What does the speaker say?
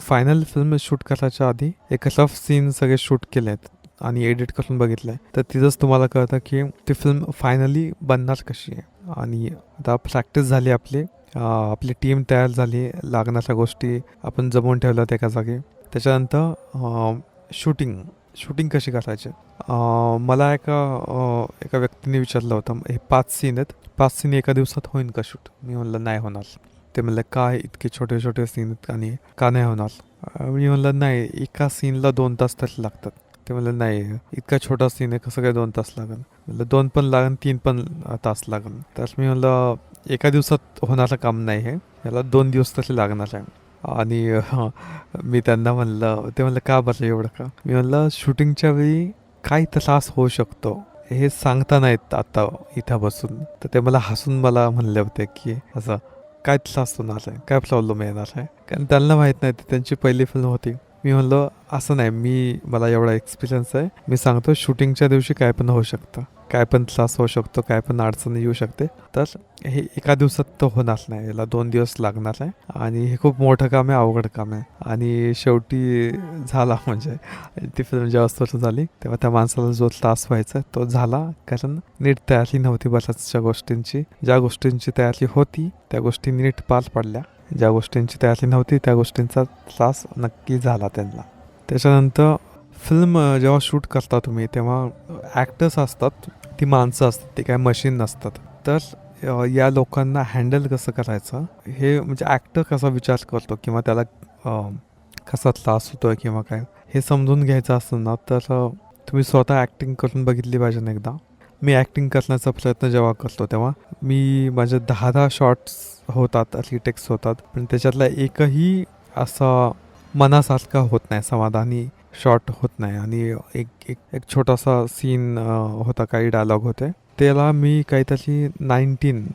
Final film shoot करायच्या आधी एक रफ सीन सगळे शूट केले आहेत आणि एडिट करून बघितलं आहे तर तिथंच तुम्हाला कळतं की ती फिल्म फायनली बनणार कशी आहे. आणि आता प्रॅक्टिस झाली आपली. आपली टीम तयार झाली लागणाऱ्या गोष्टी आपण जमवून ठेवल्यात एका जागी. त्याच्यानंतर शूटिंग शूटिंग कशी करायची? मला एका एका व्यक्तीने विचारलं होतं हे पाच सीन आहेत. पाच सीन एका दिवसात होईन का शूट मी म्हणलं नाही होणार. ते म्हणलं काय इतके छोटे छोटे सीन आहेत आणि का नाही होणार? मी म्हणलं नाही एका सीनला दोन तास तरी लागतात. ते म्हणलं नाही इतका छोटा सीन आहे कसं काय दोन तास लागेल म्हणलं दोन पण लागेल तीन पण तास लागेल तर मी म्हणलं एका दिवसात होणारं काम नाही हे याला दोन दिवस तरी लागणार आहे. आणि मी त्यांना म्हणलं ते म्हणलं का बरं एवढं का? मी म्हणलं शूटिंगच्या वेळी काय त्रास होऊ शकतो हे सांगता नाहीत आता इथं बसून. तर ते मला हसून मला म्हणले होते की असं काय त्रास होणार आहे काय प्रॉब्लेम येणार आहे कारण त्यांना माहीत नाही ती त्यांची पहिली फिल्म होती. मी म्हणलो असं नाही मी मला एवढा एक्सपिरियन्स आहे. मी सांगतो शूटिंगच्या दिवशी काय पण होऊ शकतं. काय पण त्रास होऊ शकतो काय पण अडचण येऊ शकते. तर हे एका दिवसात तर होणार नाही. याला दोन दिवस लागणार आहे आणि हे खूप मोठं काम आहे अवघड काम आहे. आणि शेवटी झाला म्हणजे ती फिल्म जेव्हा सुरू झाली तेव्हा त्या माणसाला जो त्रास व्हायचा तो झाला. कारण नीट तयारी नव्हती बऱ्याचशा गोष्टींची. ज्या गोष्टींची तयारी होती त्या गोष्टी नीट पार पडल्या. ज्या गोष्टींची तयारी नव्हती त्या गोष्टींचा त्रास नक्की झाला त्यांना. त्याच्यानंतर फिल्म जेव्हा शूट करता तुम्ही तेव्हा ॲक्टर्स असतात ती माणसं असतात ती काय मशीन नसतात. तर या लोकांना हँडल कसं करायचं? हे म्हणजे ॲक्टर कसा विचार करतो किंवा त्याला कसा त्रास होतोय किंवा काय? हे समजून घ्यायचं असतं ना तर तुम्ही स्वतः ॲक्टिंग करून बघितली पाहिजे ना एकदा. मी ॲक्टिंग करण्याचा प्रयत्न जेव्हा करतो तेव्हा मी माझे दहा दहा शॉर्ट्स होतात रिटेक्स होतात पण त्याच्यातला एकही असा मनासारखा होत नाही समाधानी शॉर्ट होत नाही. आणि एक एक एक छोटासा सीन होता काही डायलॉग होते. त्याला मी काहीतरी नाईन्टीन